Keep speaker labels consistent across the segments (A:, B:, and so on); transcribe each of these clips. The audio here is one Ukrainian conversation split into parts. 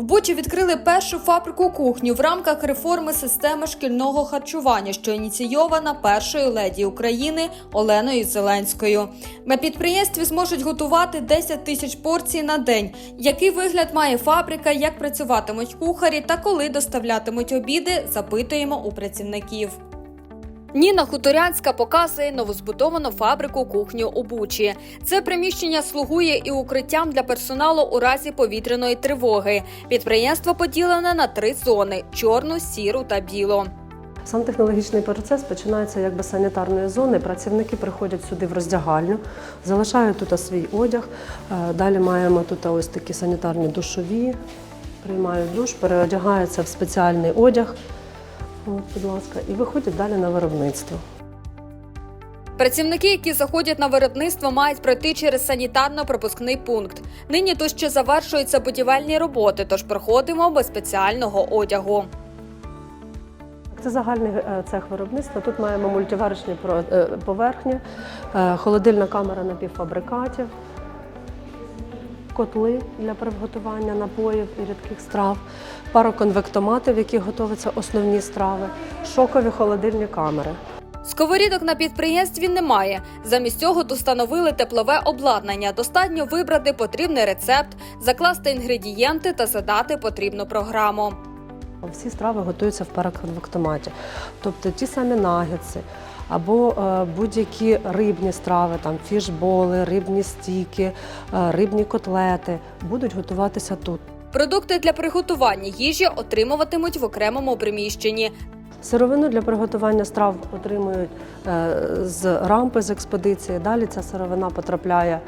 A: В Бучі відкрили першу фабрику кухню в рамках реформи системи шкільного харчування, що ініційована першою леді України Оленою Зеленською. На підприємстві зможуть готувати 10 тисяч порцій на день. Який вигляд має фабрика, як працюватимуть кухарі та коли доставлятимуть обіди, запитуємо у працівників. Ніна Хуторянська показує новозбудовану фабрику кухню у Бучі. Це приміщення слугує і укриттям для персоналу у разі повітряної тривоги. Підприємство поділене на три зони: чорну, сіру та білу.
B: Сам технологічний процес починається якби санітарної зони. Працівники приходять сюди в роздягальню, залишають тут свій одяг. Е, Далі маємо тут ось такі санітарні душові, приймають душ, переодягаються в спеціальний одяг. От, будь ласка, і виходять далі на виробництво.
A: Працівники, які заходять на виробництво, мають пройти через санітарно-пропускний пункт. Нині тут ще завершуються будівельні роботи, тож проходимо без спеціального одягу.
B: Це загальний е, цех виробництва. Тут маємо мультиварочні е, поверхні, е, холодильна камера напівфабрикатів, котли для приготування напоїв і рідких страв, пароконвектомати, в яких готуються основні страви, шокові холодильні камери.
A: Сковорідок на підприємстві немає. Замість цього тут встановили теплове обладнання. Достатньо вибрати потрібний рецепт, закласти інгредієнти та задати потрібну програму.
B: Всі страви готуються в пароконвектоматі. Тобто ті самі нагетси або е, будь-які рибні страви, там фішболи, рибні стіки, е, рибні котлети будуть готуватися тут.
A: Продукти для приготування їжі отримуватимуть в окремому приміщенні.
B: Сировину для приготування страв отримують е, з рампи з експедиції. Далі ця сировина потрапляє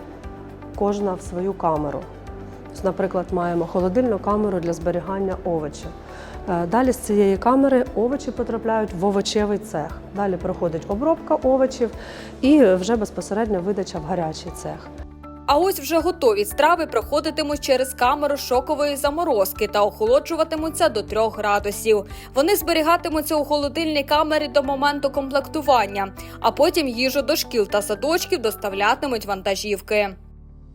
B: кожна в свою камеру. Наприклад, маємо холодильну камеру для зберігання овочів. Е, Далі з цієї камери овочі потрапляють в овочевий цех. Далі проходить обробка овочів і вже безпосередньо видача в гарячий цех.
A: А ось вже готові страви проходитимуть через камеру шокової заморозки та охолоджуватимуться до 3 градусів. Вони зберігатимуться у холодильній камері до моменту комплектування, а потім їжу до шкіл та садочків доставлятимуть вантажівки.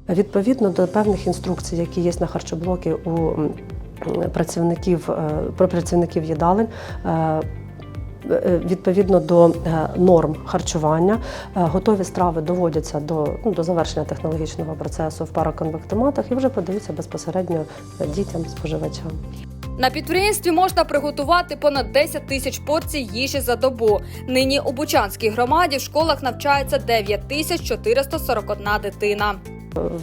B: Відповідно до певних інструкцій, які є на харчоблокі у працівників е, про працівників їдалень. е, е, Відповідно до норм харчування, готові страви доводяться до, ну, до завершення технологічного процесу в пароконвектоматах і вже подаються безпосередньо дітям, споживачам.
A: На підприємстві можна приготувати понад 10 тисяч порцій їжі за добу. Нині у Бучанській громаді в школах навчається 9 тисяч 441 дитина.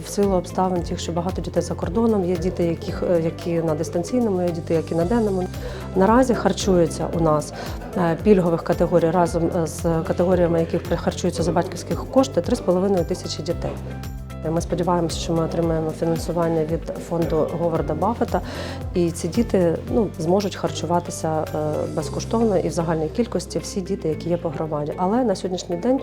B: В силу обставин тих, що багато дітей за кордоном, є діти, яких, які на дистанційному, є діти, які на денному. Наразі харчуються у нас е, пільгових категорій разом е, з категоріями, яких харчуються за батьківських кошти, 3,5 тисячі дітей. Ми сподіваємося, що ми отримаємо фінансування від фонду Говарда Баффета, і ці діти ну, зможуть харчуватися е, безкоштовно і в загальній кількості всі діти, які є по громаді. Але на сьогоднішній день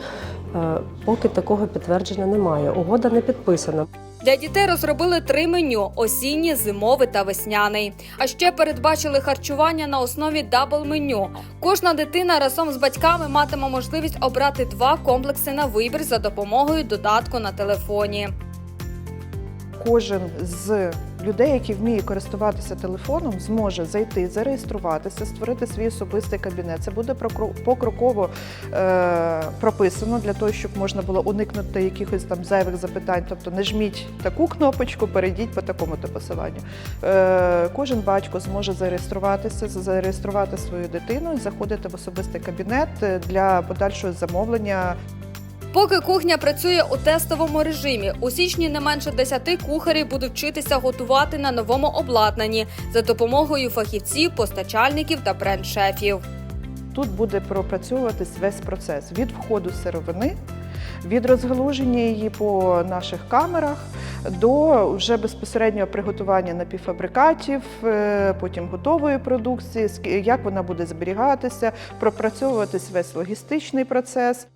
B: е, поки такого підтвердження немає. Угода не підписана.
A: Для дітей розробили три меню: осінні, зимове та весняний. А ще передбачили харчування на основі дабл меню. Кожна дитина разом з батьками матиме можливість обрати два комплекси на вибір за допомогою додатку на телефоні.
C: Кожен з людей, які вміє користуватися телефоном, зможе зайти, зареєструватися, створити свій особистий кабінет. Це буде покроково е, прописано для того, щоб можна було уникнути якихось там зайвих запитань. Тобто нажміть таку кнопочку, перейдіть по такому-то посиланню. Е, кожен батько зможе зареєструватися, зареєструвати свою дитину і заходити в особистий кабінет е, для подальшого замовлення
A: Поки кухня працює у тестовому режимі, у січні не менше 10 кухарів будуть вчитися готувати на новому обладнанні за допомогою фахівців, постачальників та бренд-шефів.
C: Тут буде пропрацьовуватись весь процес від входу сировини, від розгалуження її по наших камерах до вже безпосереднього приготування напівфабрикатів, е, потім готової продукції, як вона буде зберігатися, пропрацьовуватись весь логістичний процес.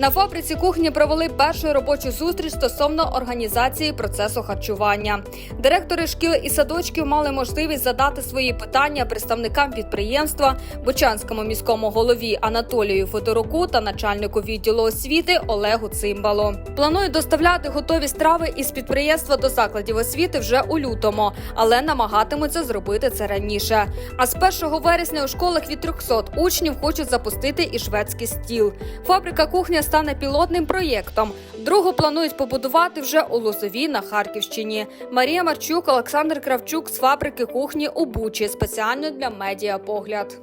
A: На фабриці кухні провели першу робочу зустріч стосовно організації процесу харчування. Директори шкіл і садочків мали можливість задати свої питання представникам підприємства, Бучанському міському голові Анатолію Федоруку та начальнику відділу освіти Олегу Цимбалу. Планують доставляти готові страви із підприємства до закладів освіти вже у лютому, але намагатимуться зробити це раніше. А з 1 вересня у школах від 300 учнів хочуть запустити і шведський стіл. Фабрика кухня стане пілотним проєктом. Другу планують побудувати вже у Лозові на Харківщині. Марія Марчук, Олександр Кравчук з фабрики кухні у Бучі спеціально для медіа погляд.